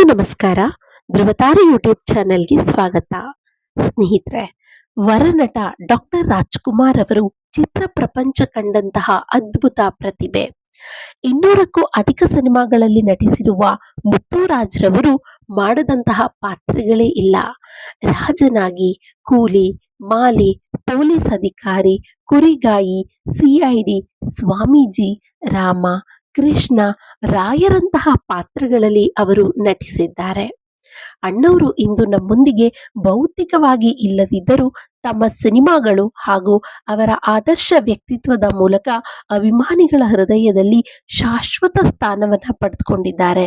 ಎಲ್ರಿಗೂ ನಮಸ್ಕಾರ. ಧ್ರುವತಾರೆ ಯೂಟ್ಯೂಬ್ ಚಾನೆಲ್ಗೆ ಸ್ವಾಗತ. ಸ್ನೇಹಿತರೆ ವರನಟ ಡಾಕ್ಟರ್ ರಾಜ್ಕುಮಾರ್ ಅವರು ಚಿತ್ರ ಪ್ರಪಂಚ ಕಂಡಂತಹ ಅದ್ಭುತ ಪ್ರತಿಭೆ. ಇನ್ನೂರಕ್ಕೂ ಅಧಿಕ ಸಿನಿಮಾಗಳಲ್ಲಿ ನಟಿಸಿರುವ ಮುತ್ತುರಾಜ್ರವರು ಮಾಡದಂತಹ ಪಾತ್ರಗಳೇ ಇಲ್ಲ. ರಾಜನಾಗಿ, ಕೂಲಿ, ಮಾಲಿ, ಪೊಲೀಸ್ ಅಧಿಕಾರಿ, ಕುರಿಗಾಯಿ ಸಿಐಡಿ ಸ್ವಾಮೀಜಿ, ರಾಮ ಕೃಷ್ಣ ರಾಯರಂತಹ ಪಾತ್ರಗಳಲ್ಲಿ ಅವರು ನಟಿಸಿದ್ದಾರೆ. ಅಣ್ಣವರು ಇಂದು ನಮ್ಮೊಂದಿಗೆ ಭೌತಿಕವಾಗಿ ಇಲ್ಲದಿದ್ದರೂ ತಮ್ಮ ಸಿನಿಮಾಗಳು ಹಾಗೂ ಅವರ ಆದರ್ಶ ವ್ಯಕ್ತಿತ್ವದ ಮೂಲಕ ಅಭಿಮಾನಿಗಳ ಹೃದಯದಲ್ಲಿ ಶಾಶ್ವತ ಸ್ಥಾನವನ್ನ ಪಡೆದುಕೊಂಡಿದ್ದಾರೆ.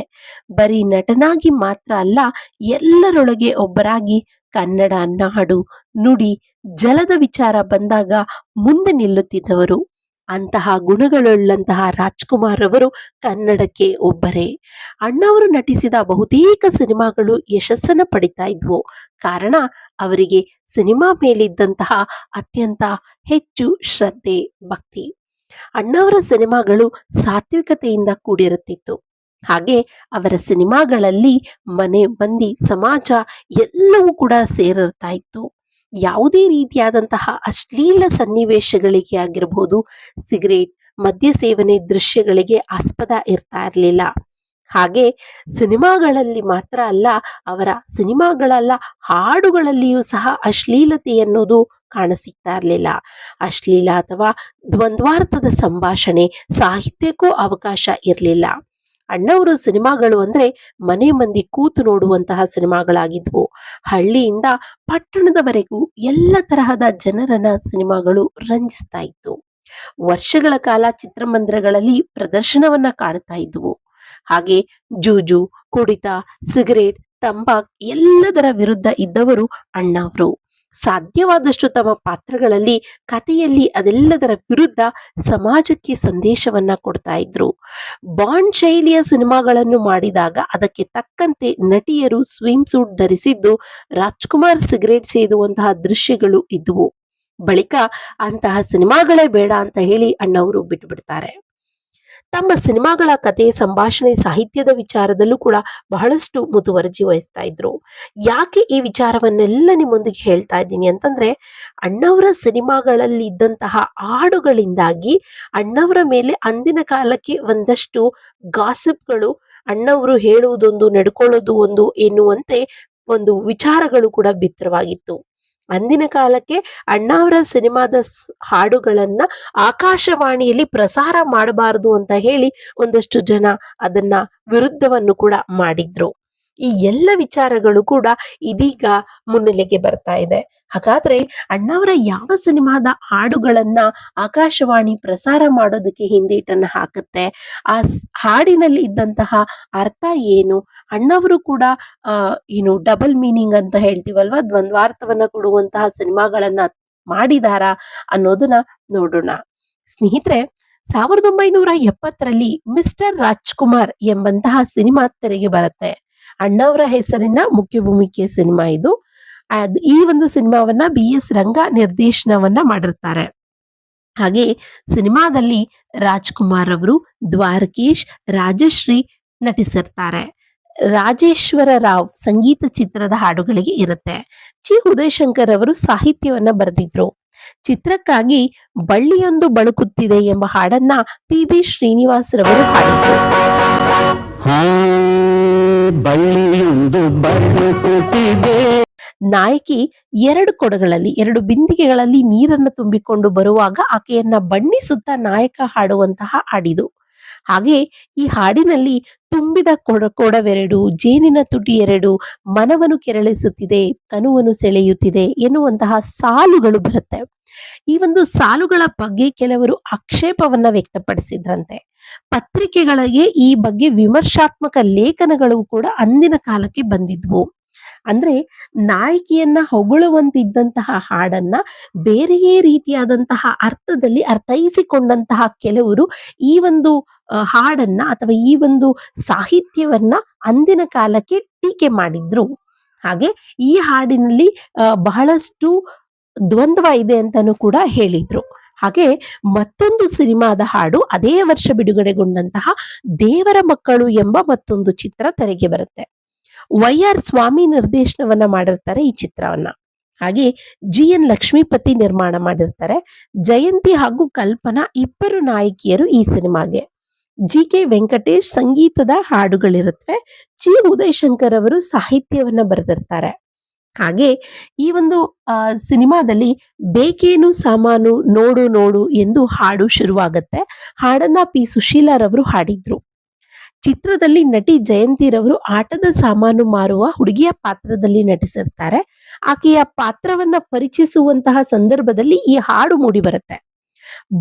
ಬರೀ ನಟನಾಗಿ ಮಾತ್ರ ಅಲ್ಲ, ಎಲ್ಲರೊಳಗೆ ಒಬ್ಬರಾಗಿ ಕನ್ನಡ, ನಾಡು, ನುಡಿ, ಜಲದ ವಿಚಾರ ಬಂದಾಗ ಮುಂದೆ ನಿಲ್ಲುತ್ತಿದ್ದವರು. ಅಂತಹ ಗುಣಗಳುಳ್ಳಂತಹ ರಾಜ್ಕುಮಾರ್ ಅವರು ಕನ್ನಡಕ್ಕೆ ಒಬ್ಬರೇ. ಅಣ್ಣವರು ನಟಿಸಿದ ಬಹುತೇಕ ಸಿನಿಮಾಗಳು ಯಶಸ್ಸನ್ನ ಪಡಿತಾ ಇದ್ವು. ಕಾರಣ, ಅವರಿಗೆ ಸಿನಿಮಾ ಮೇಲಿದ್ದಂತಹ ಅತ್ಯಂತ ಹೆಚ್ಚು ಶ್ರದ್ಧೆ, ಭಕ್ತಿ. ಅಣ್ಣವರ ಸಿನಿಮಾಗಳು ಸಾತ್ವಿಕತೆಯಿಂದ ಕೂಡಿರುತ್ತಿತ್ತು. ಹಾಗೆ ಅವರ ಸಿನಿಮಾಗಳಲ್ಲಿ ಮನೆ, ಮಂದಿ, ಸಮಾಜ ಎಲ್ಲವೂ ಕೂಡ ಸೇರಿರ್ತಾ ಇತ್ತು. ಯಾವುದೇ ರೀತಿಯಾದಂತಹ ಅಶ್ಲೀಲ ಸನ್ನಿವೇಶಗಳಿಗೆ ಆಗಿರಬಹುದು ಸಿಗರೇಟ್, ಮದ್ಯ ಸೇವನೆ ದೃಶ್ಯಗಳಿಗೆ ಆಸ್ಪದ ಇರ್ತಾ ಇರಲಿಲ್ಲ. ಹಾಗೆ ಸಿನಿಮಾಗಳಲ್ಲಿ ಮಾತ್ರ ಅಲ್ಲ, ಅವರ ಸಿನಿಮಾಗಳಲ್ಲ, ಹಾಡುಗಳಲ್ಲಿಯೂ ಸಹ ಅಶ್ಲೀಲತೆ ಅನ್ನೋದು ಕಾಣಸಿಗ್ತಾ ಇರಲಿಲ್ಲ. ಅಶ್ಲೀಲ ಅಥವಾ ದ್ವಂದ್ವಾರ್ಥದ ಸಂಭಾಷಣೆ ಸಾಹಿತ್ಯಕ್ಕೂ ಅವಕಾಶ ಇರಲಿಲ್ಲ. ಅಣ್ಣವರು ಸಿನಿಮಾಗಳು ಅಂದ್ರೆ ಮನೆ ಮಂದಿ ಕೂತು ನೋಡುವಂತಹ ಸಿನಿಮಾಗಳಾಗಿದ್ವು. ಹಳ್ಳಿಯಿಂದ ಪಟ್ಟಣದವರೆಗೂ ಎಲ್ಲ ತರಹದ ಜನರನ್ನ ಸಿನಿಮಾಗಳು ರಂಜಿಸ್ತಾ ಇತ್ತು. ವರ್ಷಗಳ ಕಾಲ ಚಿತ್ರಮಂದಿರಗಳಲ್ಲಿ ಪ್ರದರ್ಶನವನ್ನ ಕಾಣ್ತಾ ಇದ್ವು. ಹಾಗೆ ಜೂಜು, ಕುಡಿತ, ಸಿಗರೇಟ್, ತಂಬಾಕ್ ಎಲ್ಲದರ ವಿರುದ್ಧ ಇದ್ದವರು ಅಣ್ಣವರು. ಸಾಧ್ಯವಾದಷ್ಟು ತಮ್ಮ ಪಾತ್ರಗಳಲ್ಲಿ, ಕಥೆಯಲ್ಲಿ ಅದೆಲ್ಲದರ ವಿರುದ್ಧ ಸಮಾಜಕ್ಕೆ ಸಂದೇಶವನ್ನ ಕೊಡ್ತಾ ಇದ್ರು. ಬಾಂಡ್ ಶೈಲಿಯ ಸಿನಿಮಾಗಳನ್ನು ಮಾಡಿದಾಗ ಅದಕ್ಕೆ ತಕ್ಕಂತೆ ನಟಿಯರು ಸ್ವಿಮ್ ಸೂಟ್ ಧರಿಸಿದ್ದು, ರಾಜ್ಕುಮಾರ್ ಸಿಗರೇಟ್ ಸೇದುವಂತಹ ದೃಶ್ಯಗಳು ಇದ್ವು. ಬಳಿಕ ಅಂತಹ ಸಿನಿಮಾಗಳೇ ಬೇಡ ಅಂತ ಹೇಳಿ ಅಣ್ಣವರು ಬಿಟ್ಟು ಬಿಡ್ತಾರೆ ತಮ್ಮ ಸಿನಿಮಾಗಳ ಕತೆ, ಸಂಭಾಷಣೆ, ಸಾಹಿತ್ಯದ ವಿಚಾರದಲ್ಲೂ ಕೂಡ ಬಹಳಷ್ಟು ಮುತುವರ್ಜಿ ವಹಿಸ್ತಾ ಇದ್ರು. ಯಾಕೆ ಈ ವಿಚಾರವನ್ನೆಲ್ಲ ನಿಮ್ಮೊಂದಿಗೆ ಹೇಳ್ತಾ ಇದ್ದೀನಿ ಅಂತಂದ್ರೆ, ಅಣ್ಣವರ ಸಿನಿಮಾಗಳಲ್ಲಿ ಇದ್ದಂತಹ ಹಾಡುಗಳಿಂದಾಗಿ ಅಣ್ಣವರ ಮೇಲೆ ಅಂದಿನ ಕಾಲಕ್ಕೆ ಒಂದಷ್ಟು ಗಾಸಿಪ್ಗಳು, ಅಣ್ಣವರು ಹೇಳುವುದೊಂದು, ನಡ್ಕೊಳ್ಳೋದು ಒಂದು ಎನ್ನುವಂತೆ ಒಂದು ವಿಚಾರಗಳು ಕೂಡ ಬಿತ್ತರವಾಗಿತ್ತು. ಅಂದಿನ ಕಾಲಕ್ಕೆ ಅಣ್ಣಾವರ ಸಿನಿಮಾದ ಹಾಡುಗಳನ್ನ ಆಕಾಶವಾಣಿಯಲ್ಲಿ ಪ್ರಸಾರ ಮಾಡಬಾರದು ಅಂತ ಹೇಳಿ ಒಂದಷ್ಟು ಜನ ಅದನ್ನ ವಿರುದ್ಧವನ್ನು ಕೂಡ ಮಾಡಿದ್ರು. ಈ ಎಲ್ಲ ವಿಚಾರಗಳು ಕೂಡ ಇದೀಗ ಮುನ್ನೆಲೆಗೆ ಬರ್ತಾ ಇದೆ. ಹಾಗಾದ್ರೆ ಅಣ್ಣವರ ಯಾವ ಸಿನಿಮಾದ ಹಾಡುಗಳನ್ನ ಆಕಾಶವಾಣಿ ಪ್ರಸಾರ ಮಾಡೋದಕ್ಕೆ ಹಿಂದೇಟನ್ನು ಹಾಕುತ್ತೆ? ಆ ಹಾಡಿನಲ್ಲಿ ಇದ್ದಂತಹ ಅರ್ಥ ಏನು? ಅಣ್ಣವರು ಕೂಡ ಏನು ಡಬಲ್ ಮೀನಿಂಗ್ ಅಂತ ಹೇಳ್ತೀವಲ್ವಾ? ದ್ವಂದ್ವಾರ್ಥವನ್ನ ಕೊಡುವಂತಹ ಸಿನಿಮಾಗಳನ್ನ ಮಾಡಿದಾರ ಅನ್ನೋದನ್ನ ನೋಡೋಣ. ಸ್ನೇಹಿತರೆ, ಸಾವಿರದ ಒಂಬೈನೂರ ಎಪ್ಪತ್ತರಲ್ಲಿ ಮಿಸ್ಟರ್ ರಾಜ್ಕುಮಾರ್ ಎಂಬಂತಹ ಸಿನಿಮಾ ತೆರೆಗೆ ಬರುತ್ತೆ. ಅಣ್ಣವರ ಹೆಸರಿನ ಮುಖ್ಯ ಭೂಮಿಕೆಯ ಸಿನಿಮಾ ಇದು. ಈ ಒಂದು ಸಿನಿಮಾವನ್ನ ಬಿ ಎಸ್ ರಂಗ ನಿರ್ದೇಶನವನ್ನ ಮಾಡಿರ್ತಾರೆ. ಹಾಗೆ ಸಿನಿಮಾದಲ್ಲಿ ರಾಜ್ಕುಮಾರ್ ಅವರು, ದ್ವಾರಕೀಶ್, ರಾಜಶ್ರೀ ನಟಿಸಿರ್ತಾರೆ. ರಾಜೇಶ್ವರ ರಾವ್ ಸಂಗೀತ ಚಿತ್ರದ ಹಾಡುಗಳಿಗೆ ಇರುತ್ತೆ. ಚಿ ಉದಯಶಂಕರ್ ಅವರು ಸಾಹಿತ್ಯವನ್ನ ಬರೆದಿದ್ರು. ಚಿತ್ರಕ್ಕಾಗಿ ಬಳ್ಳಿಯೊಂದು ಬಳುಕುತ್ತಿದೆ ಎಂಬ ಹಾಡನ್ನ ಪಿ ಬಿ ಶ್ರೀನಿವಾಸ್ ರವರು ಹಾಡಿದ್ರು. ಬಳ್ಳಿಯೊಂದು ಬಳುಕುತ್ತಿದೆ ನಾಯಕಿ ಎರಡು ಕೊಡಗಳಲ್ಲಿ, ಎರಡು ಬಿಂದಿಗೆಗಳಲ್ಲಿ ನೀರನ್ನು ತುಂಬಿಕೊಂಡು ಬರುವಾಗ ಆಕೆಯನ್ನ ಬಣ್ಣಿಸುತ್ತಾ ನಾಯಕ ಹಾಡುವಂತಹ ಹಾಡಿದು. ಹಾಗೆ ಈ ಹಾಡಿನಲ್ಲಿ ತುಂಬಿದ ಕೊಡ ಕೊಡವೆರಡು, ಜೇನಿನ ತುಟಿ ಎರಡು ಮನವನ್ನು ಕೆರಳಿಸುತ್ತಿದೆ, ತನುವನ್ನು ಸೆಳೆಯುತ್ತಿದೆ ಎನ್ನುವಂತಹ ಸಾಲುಗಳು ಬರುತ್ತೆ. ಈ ಒಂದು ಸಾಲುಗಳ ಬಗ್ಗೆ ಕೆಲವರು ಆಕ್ಷೇಪವನ್ನ ವ್ಯಕ್ತಪಡಿಸಿದ್ರಂತೆ. ಪತ್ರಿಕೆಗಳಿಗೆ ಈ ಬಗ್ಗೆ ವಿಮರ್ಶಾತ್ಮಕ ಲೇಖನಗಳು ಕೂಡ ಅಂದಿನ ಕಾಲಕ್ಕೆ ಬಂದಿದ್ವು. ಅಂದ್ರೆ ನಾಯಕಿಯನ್ನ ಹೊಗಳುವಂತಿದ್ದಂತಹ ಹಾಡನ್ನ ಬೇರೆಯೇ ರೀತಿಯಾದಂತಹ ಅರ್ಥದಲ್ಲಿ ಅರ್ಥೈಸಿಕೊಂಡಂತಹ ಕೆಲವರು ಈ ಒಂದು ಹಾಡನ್ನ ಅಥವಾ ಈ ಒಂದು ಸಾಹಿತ್ಯವನ್ನ ಅಂದಿನ ಕಾಲಕ್ಕೆ ಟೀಕೆ ಮಾಡಿದ್ರು. ಹಾಗೆ ಈ ಹಾಡಿನಲ್ಲಿ ಬಹಳಷ್ಟು ದ್ವಂದ್ವ ಇದೆ ಅಂತಾನೂ ಕೂಡ ಹೇಳಿದ್ರು. ಹಾಗೆ ಮತ್ತೊಂದು ಸಿನಿಮಾದ ಹಾಡು ಅದೇ ವರ್ಷ ಬಿಡುಗಡೆಗೊಂಡಂತಹ ದೇವರ ಮಕ್ಕಳು ಎಂಬ ಮತ್ತೊಂದು ಚಿತ್ರ ತೆರೆಗೆ ಬರುತ್ತೆ. ವೈ ಆರ್ ಸ್ವಾಮಿ ನಿರ್ದೇಶನವನ್ನ ಮಾಡಿರ್ತಾರೆ ಈ ಚಿತ್ರವನ್ನ. ಹಾಗೆ ಜಿ ಎನ್ ಲಕ್ಷ್ಮೀಪತಿ ನಿರ್ಮಾಣ ಮಾಡಿರ್ತಾರೆ. ಜಯಂತಿ ಹಾಗೂ ಕಲ್ಪನಾ ಇಬ್ಬರು ನಾಯಕಿಯರು ಈ ಸಿನಿಮಾಗೆ. ಜಿ ಕೆ ವೆಂಕಟೇಶ್ ಸಂಗೀತದ ಹಾಡುಗಳಿರುತ್ತವೆ. ಜಿ ಉದಯ್ ಶಂಕರ್ ಅವರು ಸಾಹಿತ್ಯವನ್ನ ಬರೆದಿರ್ತಾರೆ. ಹಾಗೆ ಈ ಒಂದು ಸಿನಿಮಾದಲ್ಲಿ ಬೇಕೇನು ಸಾಮಾನು ನೋಡು ನೋಡು ಎಂದು ಹಾಡು ಶುರುವಾಗತ್ತೆ. ಹಾಡನ್ನ ಪಿ ಸುಶೀಲಾರವರು ಹಾಡಿದ್ರು. ಚಿತ್ರದಲ್ಲಿ ನಟಿ ಜಯಂತಿ ರವರು ಆಟದ ಸಾಮಾನು ಮಾರುವ ಹುಡುಗಿಯ ಪಾತ್ರದಲ್ಲಿ ನಟಿಸಿರ್ತಾರೆ. ಆಕೆಯ ಪಾತ್ರವನ್ನ ಪರಿಚಯಿಸುವಂತಹ ಸಂದರ್ಭದಲ್ಲಿ ಈ ಹಾಡು ಮೂಡಿ ಬರುತ್ತೆ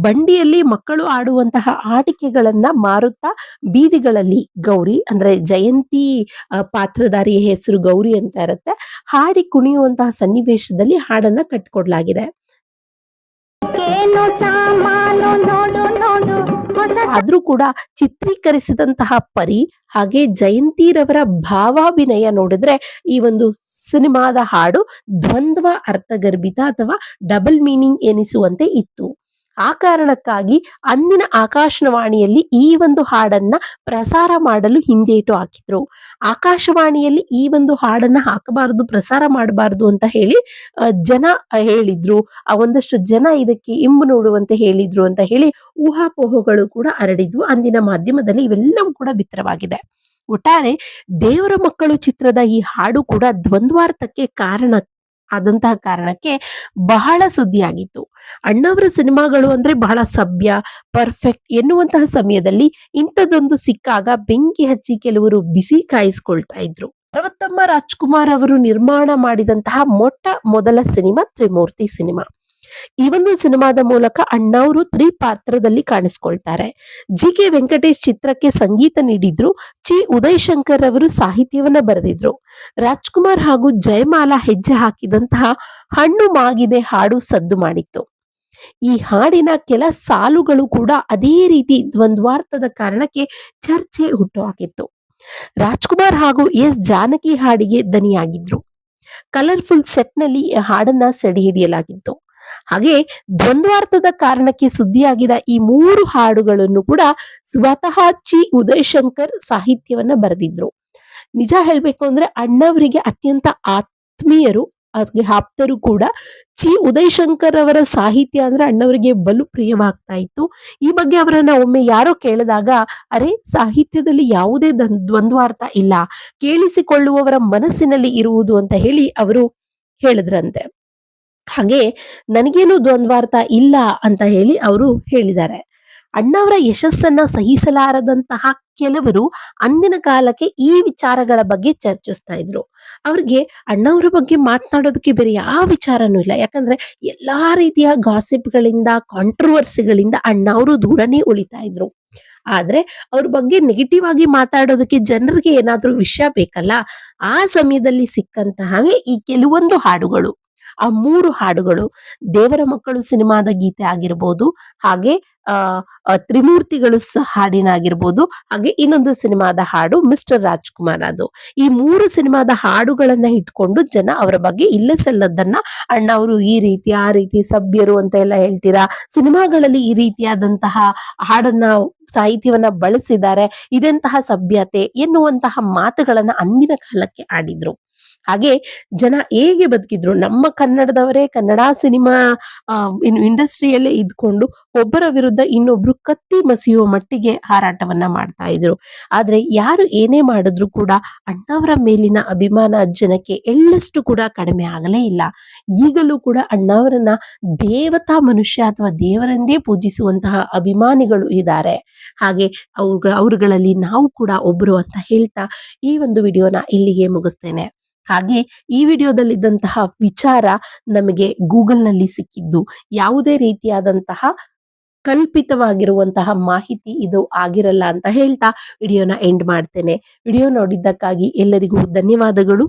ಬಂಡಿಯಲ್ಲಿ ಮಕ್ಕಳು ಆಡುವಂತಹ ಆಟಿಕೆಗಳನ್ನ ಮಾರುತ್ತಾ ಬೀದಿಗಳಲ್ಲಿ ಗೌರಿ ಅಂದ್ರೆ ಜಯಂತಿ ಪಾತ್ರಧಾರಿಯ ಹೆಸರು ಗೌರಿ ಅಂತ ಇರುತ್ತೆ. ಹಾಡಿ ಕುಣಿಯುವಂತಹ ಸನ್ನಿವೇಶದಲ್ಲಿ ಹಾಡನ್ನ ಕಟ್ಕೊಡ್ಲಾಗಿದೆ. ಆದ್ರೂ ಕೂಡ ಚಿತ್ರೀಕರಿಸಿದಂತಹ ಪರಿ ಹಾಗೆ ಜಯಂತಿ ರವರ ಭಾವಾಭಿನಯ ನೋಡಿದ್ರೆ ಈ ಒಂದು ಸಿನಿಮಾದ ಹಾಡು ದ್ವಂದ್ವ ಅರ್ಥಗರ್ಭಿತ ಅಥವಾ ಡಬಲ್ ಮೀನಿಂಗ್ ಎನಿಸುವಂತೆ ಇತ್ತು. ಆ ಕಾರಣಕ್ಕಾಗಿ ಅಂದಿನ ಆಕಾಶವಾಣಿಯಲ್ಲಿ ಈ ಒಂದು ಹಾಡನ್ನ ಪ್ರಸಾರ ಮಾಡಲು ಹಿಂದೇಟು ಹಾಕಿದ್ರು. ಆಕಾಶವಾಣಿಯಲ್ಲಿ ಈ ಒಂದು ಹಾಡನ್ನ ಹಾಕಬಾರದು, ಪ್ರಸಾರ ಮಾಡಬಾರದು ಅಂತ ಹೇಳಿ ಜನ ಹೇಳಿದ್ರು. ಆ, ಒಂದಷ್ಟು ಜನ ಇದಕ್ಕೆ ಇಂಬು ನೋಡುವಂತೆ ಹೇಳಿದ್ರು ಅಂತ ಹೇಳಿ ಊಹಾಪೋಹಗಳು ಕೂಡ ಹರಡಿದ್ವು. ಅಂದಿನ ಮಾಧ್ಯಮದಲ್ಲಿ ಇವೆಲ್ಲವೂ ಕೂಡ ಬಿತ್ತರವಾಗಿದೆ. ಒಟ್ಟಾರೆ ದೇವರ ಮಕ್ಕಳು ಚಿತ್ರದ ಈ ಹಾಡು ಕೂಡ ದ್ವಂದ್ವಾರ್ಥಕ್ಕೆ ಕಾರಣ ಆದಂತಹ ಕಾರಣಕ್ಕೆ ಬಹಳ ಸುದ್ದಿಯಾಗಿತ್ತು. ಅಣ್ಣವರ ಸಿನಿಮಾಗಳು ಅಂದ್ರೆ ಬಹಳ ಸಭ್ಯ, ಪರ್ಫೆಕ್ಟ್ ಎನ್ನುವಂತಹ ಸಮಯದಲ್ಲಿ ಇಂಥದ್ದೊಂದು ಸಿಕ್ಕಾಗ ಬೆಂಕಿ ಹಚ್ಚಿ ಕೆಲವರು ಬಿಸಿ ಕಾಯಿಸ್ಕೊಳ್ತಾ ಇದ್ರು. ಪರ್ವತಮ್ಮ ರಾಜ್ಕುಮಾರ್ ಅವರು ನಿರ್ಮಾಣ ಮಾಡಿದಂತಹ ಮೊಟ್ಟ ಮೊದಲ ಸಿನಿಮಾ ತ್ರಿಮೂರ್ತಿ ಸಿನಿಮಾ. ಈ ಒಂದು ಸಿನಿಮಾದ ಮೂಲಕ ಅಣ್ಣವರು ತ್ರಿ ಪಾತ್ರದಲ್ಲಿ ಕಾಣಿಸ್ಕೊಳ್ತಾರೆ. ಜಿ ಕೆ ವೆಂಕಟೇಶ್ ಚಿತ್ರಕ್ಕೆ ಸಂಗೀತ ನೀಡಿದ್ರು, ಚಿ ಉದಯ್ ಶಂಕರ್ ಅವರು ಸಾಹಿತ್ಯವನ್ನ ಬರೆದಿದ್ರು. ರಾಜ್ಕುಮಾರ್ ಹಾಗೂ ಜಯಮಾಲಾ ಹೆಜ್ಜೆ ಹಾಕಿದಂತಹ ಹಣ್ಣು ಮಾಗಿದೆ ಹಾಡು ಸದ್ದು ಮಾಡಿತ್ತು. ಈ ಹಾಡಿನ ಕೆಲ ಸಾಲುಗಳು ಕೂಡ ಅದೇ ರೀತಿ ದ್ವಂದ್ವಾರ್ಥದ ಕಾರಣಕ್ಕೆ ಚರ್ಚೆ ಹುಟ್ಟುಹಾಕಿತ್ತು. ರಾಜ್ಕುಮಾರ್ ಹಾಗೂ ಎಸ್ ಜಾನಕಿ ಹಾಡಿಗೆ ದನಿಯಾಗಿದ್ರು. ಕಲರ್ಫುಲ್ ಸೆಟ್ನಲ್ಲಿ ಹಾಡನ್ನ ಸೆಡೆ ಹಿಡಿಯಲಾಗಿತ್ತು. ಹಾಗೆ ದ್ವಂದ್ವಾರ್ಥದ ಕಾರಣಕ್ಕೆ ಸುದ್ದಿಯಾಗಿದ ಈ ಮೂರು ಹಾಡುಗಳನ್ನು ಕೂಡ ಸ್ವತಃ ಚಿ ಉದಯ್ ಶಂಕರ್ ಸಾಹಿತ್ಯವನ್ನ ಬರೆದಿದ್ರು. ನಿಜ ಹೇಳ್ಬೇಕು ಅಂದ್ರೆ ಅಣ್ಣವರಿಗೆ ಅತ್ಯಂತ ಆತ್ಮೀಯರು, ಹಾಗೆ ಆಪ್ತರು ಕೂಡ ಚಿ ಉದಯ್ ಶಂಕರ್ ಅವರ ಸಾಹಿತ್ಯ ಅಂದ್ರೆ ಅಣ್ಣವರಿಗೆ ಬಲು ಪ್ರಿಯವಾಗ್ತಾ ಇತ್ತು. ಈ ಬಗ್ಗೆ ಅವರನ್ನ ಒಮ್ಮೆ ಯಾರೋ ಕೇಳಿದಾಗ, ಅರೆ, ಸಾಹಿತ್ಯದಲ್ಲಿ ಯಾವುದೇ ದ್ವಂದ್- ದ್ವಂದ್ವಾರ್ಥ ಇಲ್ಲ. ಕೇಳಿಸಿಕೊಳ್ಳುವವರ ಮನಸ್ಸಿನಲ್ಲಿ ಇರುವುದು ಅಂತ ಹೇಳಿ ಅವರು ಹೇಳಿದ್ರಂತೆ. ಹಾಗೆ ನನಗೇನು ದ್ವಂದ್ವಾರ್ಥ ಇಲ್ಲ ಅಂತ ಹೇಳಿ ಅವರು ಹೇಳಿದ್ದಾರೆ. ಅಣ್ಣವರ ಯಶಸ್ಸನ್ನ ಸಹಿಸಲಾರದಂತಹ ಕೆಲವರು ಅಂದಿನ ಕಾಲಕ್ಕೆ ಈ ವಿಚಾರಗಳ ಬಗ್ಗೆ ಚರ್ಚಿಸ್ತಾ ಇದ್ರು. ಅವ್ರಿಗೆ ಅಣ್ಣವರ ಬಗ್ಗೆ ಮಾತನಾಡೋದಕ್ಕೆ ಬೇರೆ ಯಾವ ವಿಚಾರನೂ ಇಲ್ಲ. ಯಾಕಂದ್ರೆ ಎಲ್ಲಾ ರೀತಿಯ ಗಾಸಿಪ್ಗಳಿಂದ ಕಾಂಟ್ರವರ್ಸಿಗಳಿಂದ ಅಣ್ಣವರು ದೂರನೇ ಉಳಿತಾ ಇದ್ರು. ಆದ್ರೆ ಅವ್ರ ಬಗ್ಗೆ ನೆಗೆಟಿವ್ ಆಗಿ ಮಾತಾಡೋದಕ್ಕೆ ಜನರಿಗೆ ಏನಾದ್ರೂ ವಿಷಯ ಬೇಕಲ್ಲ, ಆ ಸಮಯದಲ್ಲಿ ಸಿಕ್ಕಂತಹವೇ ಈ ಕೆಲವೊಂದು ಹಾಡುಗಳು. ಆ ಮೂರು ಹಾಡುಗಳು ದೇವರ ಮಕ್ಕಳು ಸಿನಿಮಾದ ಗೀತೆ ಆಗಿರ್ಬೋದು, ಹಾಗೆ ತ್ರಿಮೂರ್ತಿಗಳು ಸ- ಹಾಡಿನಾಗಿರ್ಬೋದು ಹಾಗೆ ಇನ್ನೊಂದು ಸಿನಿಮಾದ ಹಾಡು ಮಿಸ್ಟರ್ ರಾಜ್ಕುಮಾರ್ ಅದು. ಈ ಮೂರು ಸಿನಿಮಾದ ಹಾಡುಗಳನ್ನ ಇಟ್ಕೊಂಡು ಜನ ಅವರ ಬಗ್ಗೆ ಇಲ್ಲ ಸಲ್ಲದನ್ನ, ಅಣ್ಣ, ಅವರು ಈ ರೀತಿ, ಆ ರೀತಿ ಸಭ್ಯರು ಅಂತ ಎಲ್ಲ ಹೇಳ್ತೀರಾ? ಸಿನಿಮಾಗಳಲ್ಲಿ ಈ ರೀತಿಯಾದಂತಹ ಹಾಡನ್ನ, ಸಾಹಿತ್ಯವನ್ನ ಬಳಸಿದ್ದಾರೆ, ಇದೆಂತಹ ಸಭ್ಯತೆ ಎನ್ನುವಂತಹ ಮಾತುಗಳನ್ನ ಅಂದಿನ ಕಾಲಕ್ಕೆ ಆಡಿದ್ರು. ಹಾಗೆ ಜನ ಹೇಗೆ ಬದುಕಿದ್ರು? ನಮ್ಮ ಕನ್ನಡದವರೇ ಕನ್ನಡ ಸಿನಿಮಾ ಇಂಡಸ್ಟ್ರಿಯಲ್ಲೇ ಇದ್ಕೊಂಡು ಒಬ್ಬರ ವಿರುದ್ಧ ಇನ್ನೊಬ್ರು ಕತ್ತಿ ಮಸಿಯುವ ಮಟ್ಟಿಗೆ ಹಾರಾಟವನ್ನ ಮಾಡ್ತಾ ಇದ್ರು. ಆದ್ರೆ ಯಾರು ಏನೇ ಮಾಡಿದ್ರು ಕೂಡ ಅಣ್ಣವರ ಮೇಲಿನ ಅಭಿಮಾನ ಜನಕ್ಕೆ ಎಳ್ಳಷ್ಟು ಕೂಡ ಕಡಿಮೆ ಆಗಲೇ ಇಲ್ಲ. ಈಗಲೂ ಕೂಡ ಅಣ್ಣವರನ್ನ ದೇವತಾ ಮನುಷ್ಯ ಅಥವಾ ದೇವರೆಂದೇ ಪೂಜಿಸುವಂತಹ ಅಭಿಮಾನಿಗಳು ಇದ್ದಾರೆ. ಹಾಗೆ ಅವ್ರ, ಅವರುಗಳಲ್ಲಿ ನಾವು ಕೂಡ ಒಬ್ರು ಅಂತ ಹೇಳ್ತಾ ಈ ಒಂದು ವಿಡಿಯೋನ ಇಲ್ಲಿಗೆ ಮುಗಿಸ್ತೇನೆ. ಹಾಗೆ ಈ ವಿಡಿಯೋದಲ್ಲಿದ್ದಂತಹ ವಿಚಾರ ನಮಗೆ ಗೂಗಲ್ನಲ್ಲಿ ಸಿಕ್ಕಿದ್ದು. ಯಾವುದೇ ರೀತಿಯಾದಂತಹ ಕಲ್ಪಿತವಾಗಿರುವಂತಹ ಮಾಹಿತಿ ಇದು ಆಗಿರಲ್ಲ ಅಂತ ಹೇಳ್ತಾ ವಿಡಿಯೋನ ಎಂಡ್ ಮಾಡ್ತೇನೆ. ವಿಡಿಯೋ ನೋಡಿದ್ದಕ್ಕಾಗಿ ಎಲ್ಲರಿಗೂ ಧನ್ಯವಾದಗಳು.